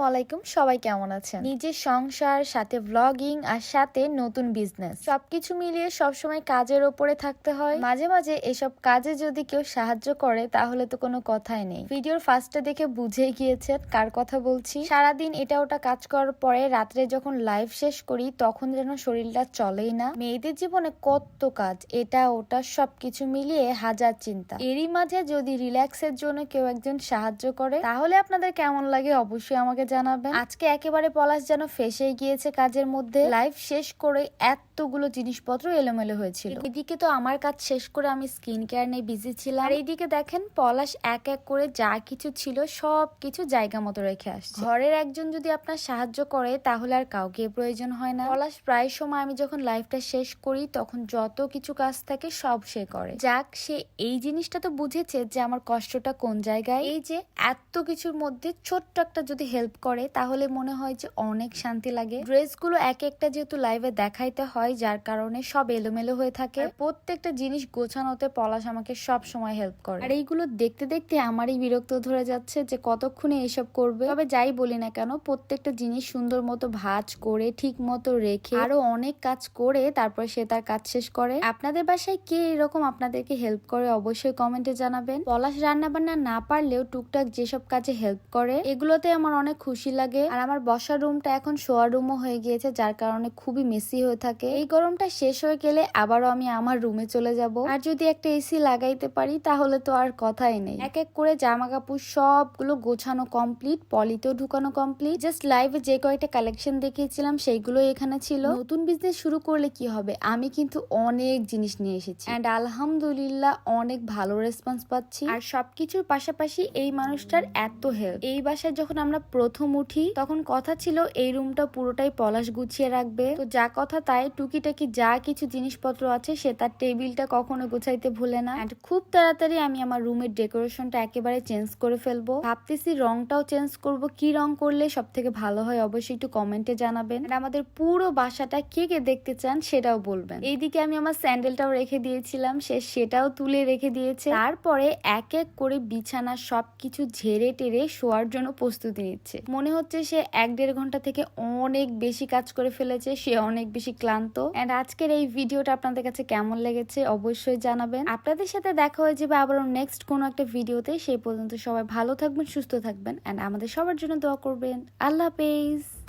আসসালামু আলাইকুম সবাই কেমন আছেন? নিজের সংসার সাথে ব্লগিং আর সাথে নতুন বিজনেস সবকিছু মিলিয়ে সবসময় কাজের ওপরে থাকতে হয়। মাঝে মাঝে এসব কাজে যদি কেউ সাহায্য করে তাহলে তো কোনো কথাই নেই। ভিডিওর ফার্স্টে দেখে বুঝে গিয়েছেন কার কথা বলছি। সারাদিন এটা ওটা কাজ করার পরে রাত্রে যখন লাইভ শেষ করি তখন যেন শরীরটা চলেই না। মেয়েদের জীবনে কত কাজ এটা ওটা সবকিছু মিলিয়ে হাজার চিন্তা। এরই মাঝে যদি রিল্যাক্সের জন্য কেউ একজন সাহায্য করে তাহলে আপনাদের কেমন লাগে? অবশ্যই আমাকে জানাবেন। আজকে একেবারে পলাশ যেন ফেসে গিয়েছে কাজের মধ্যে। লাইভ শেষ করে এতগুলো জিনিসপত্র এলোমেলো হয়েছিল। এদিকে তো আমার কাজ শেষ করে আমি স্কিন কেয়ার নিয়ে বিজি ছিলাম। আর এইদিকে দেখেন পলাশ এক এক করে যা কিছু ছিল সব কিছু জায়গা মতো রেখে আসছে। ঘরের একজন যদি আপনার সাহায্য করে তাহলে আর কাউকে প্রয়োজন হয় না। পলাশ প্রায় সময় আমি যখন লাইফটা শেষ করি তখন যত কিছু কাজ থাকে সব সে করে। যাক সে এই জিনিসটা তো বুঝেছে যে আমার কষ্টটা কোন জায়গায়। এই যে এত কিছুর মধ্যে ছোট্ট একটা যদি হেল্প করে, তাহলে মনে হয় যে অনেক শান্তি লাগে। ড্রেসগুলো এক একটা যেহেতু লাইভে দেখাইতে হয়, যার কারণে সব এলোমেলো হয়ে থাকে। প্রত্যেকটা জিনিস গোছানোতে পলাশ আমাকে সব সময় হেল্প করে। আর এইগুলো দেখতে দেখতে আমারই বিরক্ত ধরে যাচ্ছে যে কতক্ষণে এসব করবে। তবে যাই বলি না কেন, প্রত্যেকটা জিনিস সুন্দর মতো ভাজ করে, ঠিক মতো রেখে, আরও অনেক কাজ করে, তারপর সে তার কাজ শেষ করে। আপনাদের বাসায় কে এরকম আপনাদেরকে হেল্প করে, অবশ্যই কমেন্টে জানাবেন। পলাশ রান্না বান্না না পারলেও টুকটাক যেসব কাজে হেল্প করে, এগুলোতে আমার অনেক খুশি লাগে। আর আমার বসার রুমটা এখন শোয়ার রুমও হয়ে গিয়েছে, যার কারণে খুবই মেসি হয়ে থাকে। এই গরমটা শেষ হয়ে গেলে আবারও আমি আমার রুমে চলে যাব। আর যদি একটা এসি লাগাইতে পারি, তাহলে তো আর কথাই নেই। এক এক করে জামা কাপড় সবগুলো গোছানো কমপ্লিট পলিতেও ঢুকানো কমপ্লিট জাস্ট লাইভে যে কয়েকটা কালেকশন দেখিয়েছিলাম সেইগুলো এখানে ছিল। নতুন বিজনেস শুরু করলে কি হবে? আমি কিন্তু অনেক জিনিস নিয়ে এসেছি। অ্যান্ড আলহামদুলিল্লাহ, অনেক ভালো রেসপন্স পাচ্ছি। আর সবকিছুর পাশাপাশি এই মানুষটার এত হেল্প এই বাসায় যখন আমরা প্রথম উঠি, তখন কথা ছিল এই রুমটা পুরোটাই পলাশ গুছিয়ে রাখবে। তো যা কথা তাই, টুকিটাকি যা কিছু জিনিসপত্র আছে সে তার টেবিলটা কখনো গুছাইতে ভুলে না। অ্যান্ড খুব তাড়াতাড়ি আমি আমার রুমের ডেকোরেশনটা একেবারে চেঞ্জ করে ফেলব। ভাবতেছি রংটাও চেঞ্জ করব, কি রং করলে সব থেকে ভালো হয় অবশ্যই একটু কমেন্টে জানাবেন। আর আমাদের পুরো বাসাটা কে কে দেখতে চান সেটাও বলবেন। এইদিকে আমি আমার স্যান্ডেলটাও রেখে দিয়েছিলাম, সে সেটাও তুলে রেখে দিয়েছে। তারপরে এক এক করে বিছানা সবকিছু ঝেড়ে টেরে শোয়ার জন্য প্রস্তুতি নিচ্ছে। মনে হচ্ছে সে এক দেড় ঘণ্টা থেকে অনেক বেশি কাজ করে ফেলেছে, সে অনেক বেশি ক্লান্ত। অ্যান্ড আজকের এই ভিডিওটা আপনাদের কাছে কেমন লেগেছে অবশ্যই জানাবেন। আপনাদের সাথে দেখা হয়ে যাবে আবারও নেক্সট কোনো একটা ভিডিওতে। সেই পর্যন্ত সবাই ভালো থাকবেন, সুস্থ থাকবেন। অ্যান্ড আমাদের সবার জন্য দোয়া করবেন। আল্লাহ হাফেজ।